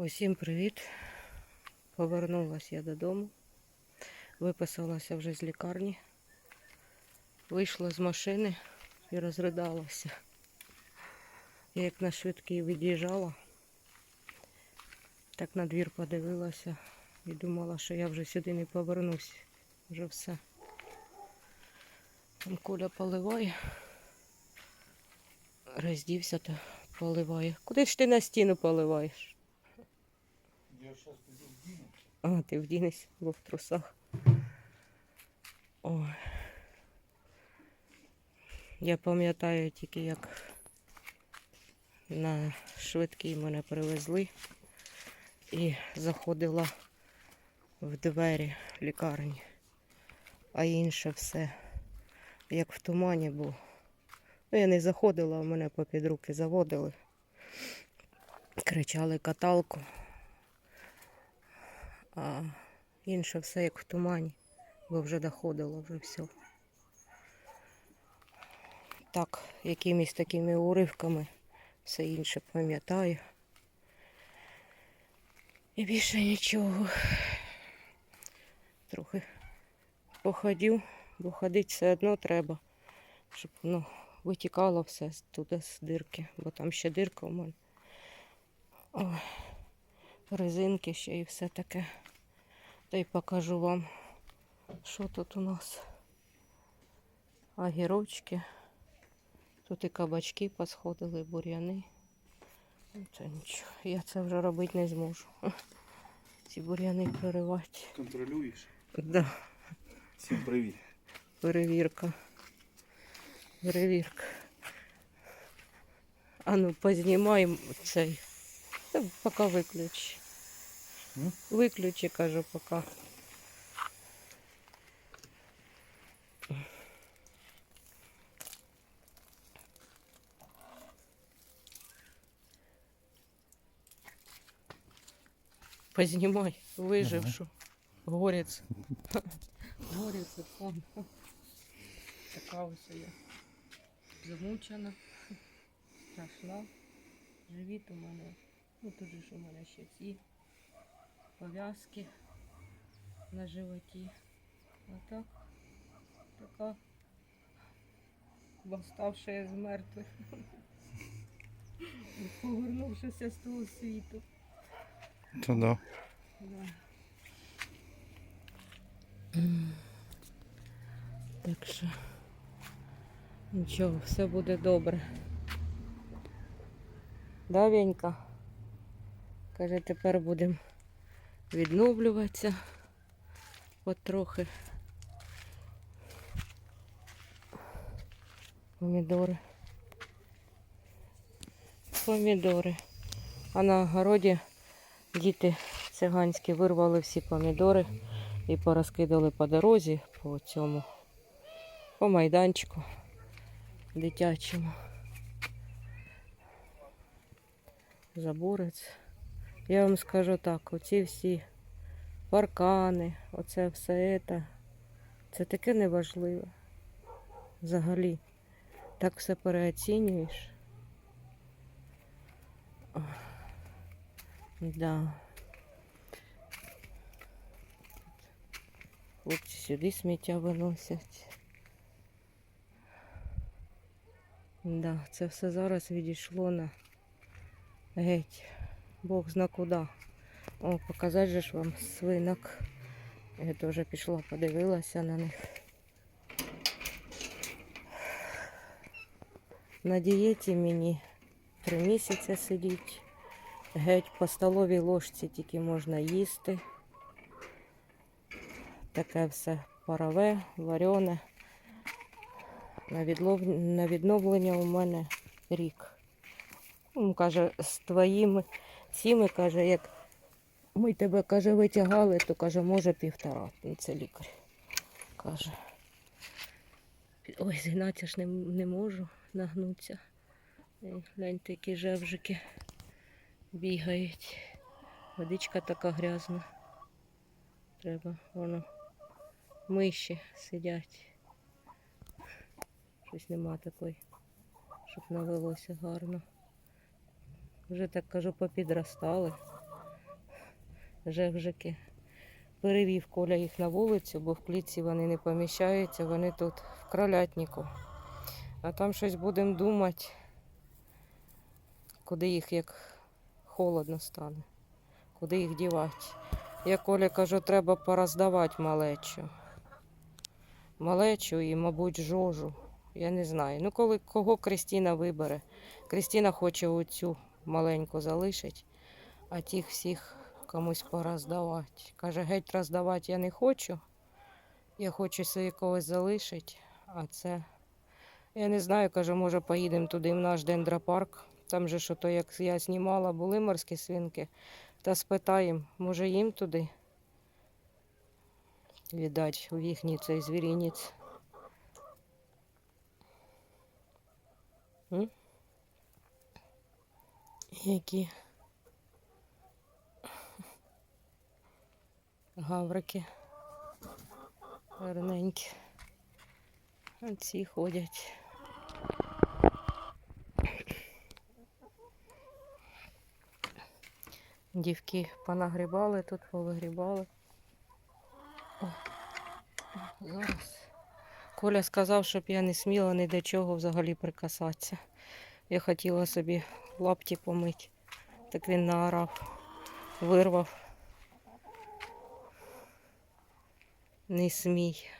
Усім привіт. Повернулася я додому. Виписалася вже з лікарні. Вийшла з машини і розридалася. Я як на швидкій від'їжджала, так на двір подивилася і думала, що я вже сюди не повернусь. Вже все. Там куля поливає. Роздівся та поливає. Куди ж ти на стіну поливаєш? Я сейчас пойду в Дину. А, ти вдінешся, бо в трусах. Ой. Я пам'ятаю тільки, як на швидкій мене привезли і заходила в двері лікарні, а інше все як в тумані було. Ну, я не заходила, а мене попід руки заводили. Кричали каталку, а інше все як в тумані, бо вже доходило вже все. Так, якимись такими уривками все інше пам'ятаю. І більше нічого. Трохи походів, бо ходити все одно треба, щоб воно витікало все туди з дирки, бо там ще дирка у мене. Ой, резинки ще і все таке. Та й покажу вам, що тут у нас. Огірочки. Тут і кабачки посходили, бур'яни. Ну, Це нічого. Я це вже робити не зможу. Ці бур'яни проривати. Контролюєш? Да, Всім привіт. перевірка. Перевірка. А ну, познімаємо цей. Та поки виключи. Виключи, кажу, поки. Познімай, вижившу. Горець. Горець сам. Така ось я. Замучена. Страшна. Живіт у мене. Ну тут же ж у мене ще ці пов'язки на животі. Отак. Така восставшая з мертвих. Повернувшися з того світу. То да. Да. Так що нічого, все буде добре. Да, Венька? Каже, тепер будемо відновлюватися потрохи. Помідори. Помідори. А на городі діти циганські вирвали всі помідори і порозкидали по дорозі, по цьому, по майданчику дитячому. Заборець. Я вам скажу так, оці всі паркани, оце все це, це таке неважливе. Взагалі. Так все переоцінюєш. Ох, Да. Хлопці сюди сміття виносять. Да, це все зараз відійшло на геть. Бог зна куди. О, показати же ж вам свинок. Я теж пішла, подивилася на них. На дієті мені три місяці сидіть. Геть по столовій ложці тільки можна їсти. Таке все парове, варене. На, відлов... на відновлення у мене рік. Він каже, з твоїми цими, каже, як ми тебе каже, витягали, то каже, може півтора. Ну, Це лікар. Каже. Ой, згинатися ж не, не можу нагнутися. Гляньте, які жевжики бігають. Водичка така грязна. Треба, воно. Миші сидять. Щось нема такої, щоб навелося гарно. Вже так кажу, попідростали. жевжики. Перевів Коля їх на вулицю, бо в клітці вони не поміщаються, вони тут в кролятнику. А там щось будемо думати, куди їх як холодно стане, куди їх дівати. Я Коля кажу, треба пороздавати малечу. Малечу і, мабуть, жожу. Я не знаю. Ну, коли кого Кристина вибере. Кристина хоче оцю маленьку залишить, а тих всіх комусь пороздавати. Каже, геть роздавати я не хочу. Я хочу собі когось залишити, а це. Я не знаю, каже, може поїдемо туди в наш дендропарк. Там же що то, як я знімала, були морські свинки. Та спитаємо, може їм туди віддать у їхній цей звірінець. М? Які гаврики гарненькі. Ці ходять. Дівки понагрібали, тут повигрібали. Зараз. Коля сказав, щоб я не сміла ні до чого взагалі прикасатися. Я хотіла собі лапті помити. Так він наорав, вирвав. Не смій.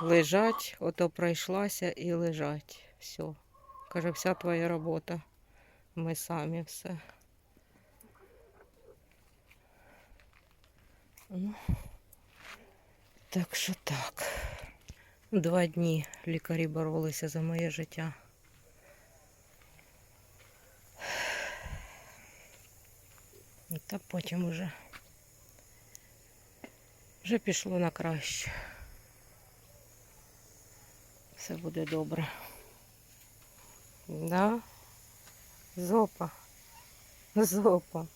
Лежать, ото пройшлася і лежать. Все. Каже, вся твоя робота. Ми самі все. Ну, так що так. Два дні лікарі боролися за моє життя. Та потім уже, вже пішло на краще. Все буде добре. Да? Зопа. Зопа.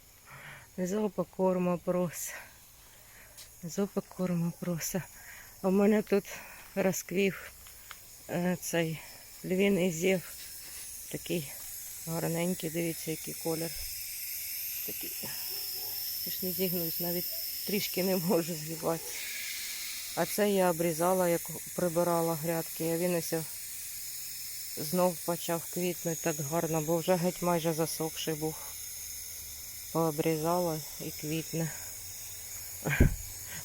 Зопа корма проса. Зопа корма проса. А в мене тут розквів е, цей львіний зєв. Такий гарненький, дивіться, який колір. Такий. Я ж не зігнусь, навіть трішки не можу згибати. А це я обрізала, як прибирала грядки, а він ось знов почав квітнути так гарно, бо вже геть майже засохший був. Пообрізала і квітне.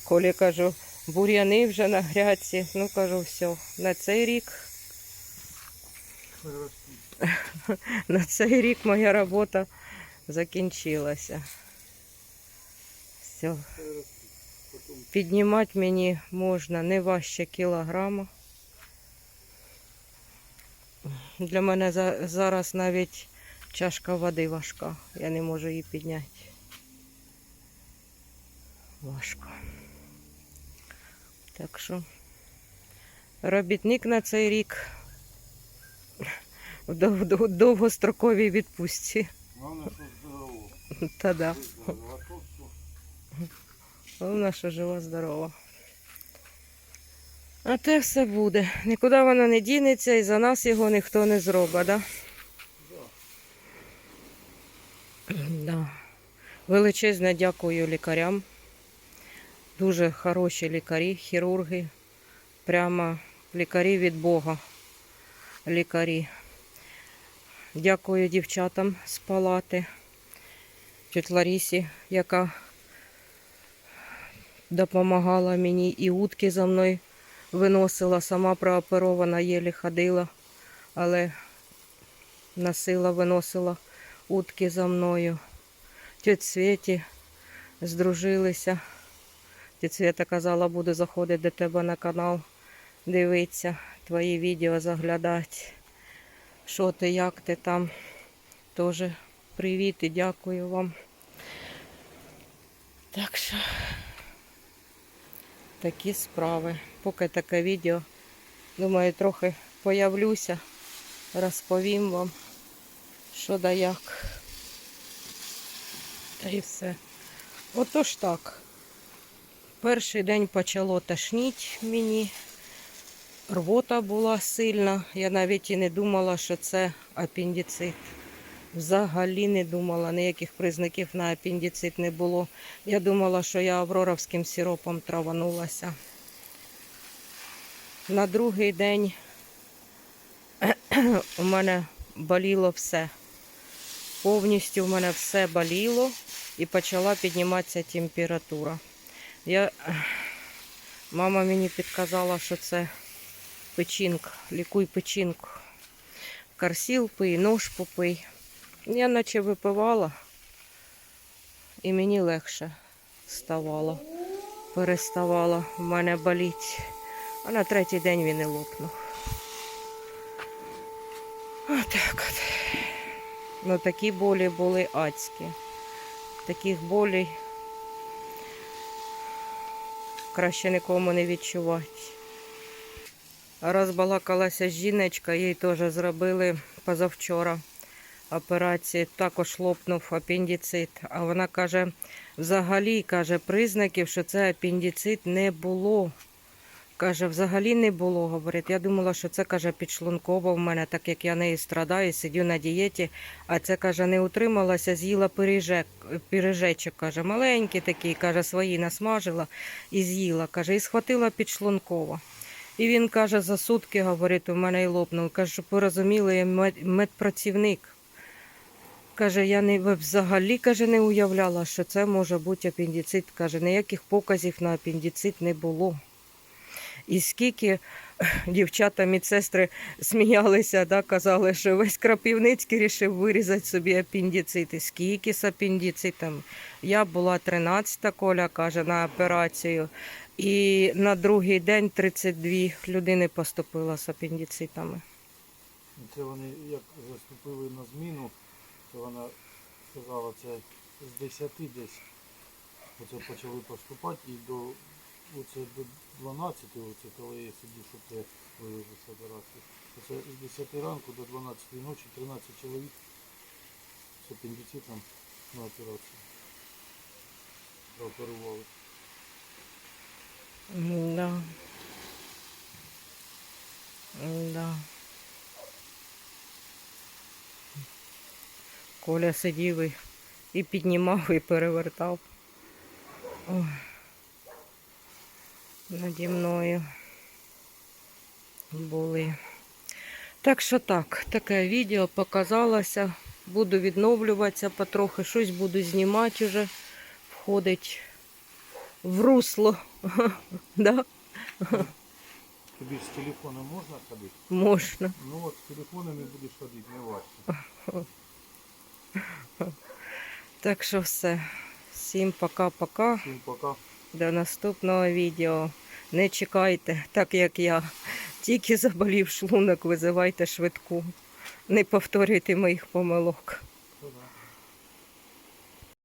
Колі кажу, бур'яни вже на грядці. Ну кажу, все, на цей рік, на цей рік моя робота закінчилася. Все. Піднімати мені можна не важче кілограма. Для мене за- зараз навіть чашка води важка. Я не можу її підняти. Важко. Так що робітник на цей рік в дов- дов- довгостроковій відпустці. Главное, что здорово. Та да. Головне, що жива здорова. А те все буде. Нікуди воно не дінеться і за нас його ніхто не зробить, да? Да. Величезне дякую лікарям. Дуже хороші лікарі, хірурги. Прямо лікарі від Бога. Лікарі. Дякую дівчатам з палати. Тьоть Ларісі, яка допомагала мені і утки за мною виносила, сама прооперована, єлі ходила, але носила, виносила утки за мною. Тьоть Світі здружилися. Тьоть Свята казала, буду заходити до тебе на канал, дивитися, твої відео заглядати. Що ти, як ти там. Теж привіт і дякую вам. Так що такі справи. Поки таке відео. Думаю, трохи появлюся, розповім вам, що да як. Та і все. Отож так. Перший день почало тошніть мені. Рвота була сильна. Я навіть і не думала, що це апендицит. Взагалі не думала, ніяких признаків на апендицит не було. Я думала, що я авроровським сиропом траванулася. На другий день у мене боліло все. Повністю у мене все боліло і почала підніматися температура. Я... Мама мені підказала, що це печінка, лікуй печінку. Карсіл пий, нож попий. Я наче випивала, і мені легше ставало, переставало в мене боліти. А на третій день він і лопнув. Отак от. Ну такі болі були адські. Таких болей краще нікому не відчувати. Розбалакалася жіночка, їй теж зробили позавчора операції, також лопнув апендицит. А вона каже, взагалі каже, признаків, що це апендицит не було. Каже, взагалі не було. Говорить, я думала, що це каже підшлунково в мене, так як я нею страдаю, сидю на дієті. А це каже, не утрималася, з'їла пиріжек, пиріжечок, каже, маленький такий, каже, свої насмажила і з'їла. Каже, і схватила підшлунково. І він каже, за сутки, говорить, у мене і лопнув. Каже, щоб ви розуміли, я медпрацівник. Каже, я не взагалі каже, не уявляла, що це може бути апендицит. Каже, ніяких показів на апендицит не було. І скільки дівчата медсестри сміялися, да, казали, що весь Крапівницький рішив вирізати собі апендицит. Скільки з апендицитом. Я була 13 коля, каже, на операцію. І на другий день 32 людини поступило з апендицитами. Це вони як заступили на зміну, то вона сказала, це з 10 десь. Оце почали поступати і до оце до 12, оце коли я сидів, щоб це вивезли з операції. З 10 ранку до 12 ночі 13 чоловік з апендицитом на операцію. Прооперували. Да. Да. Коля сидів і піднімав, і перевертав. Ой. Наді мною були. Так що так, таке відео показалося. Буду відновлюватися потрохи, щось буду знімати вже. Входить в русло. да? Тобі з телефоном можна ходити? Можна. Ну от з телефонами будеш ходити, не важко. Так що все. Всім пока-пока. Всім пока. До наступного відео. Не чекайте, так як я. Тільки заболів шлунок, визивайте швидку. Не повторюйте моїх помилок.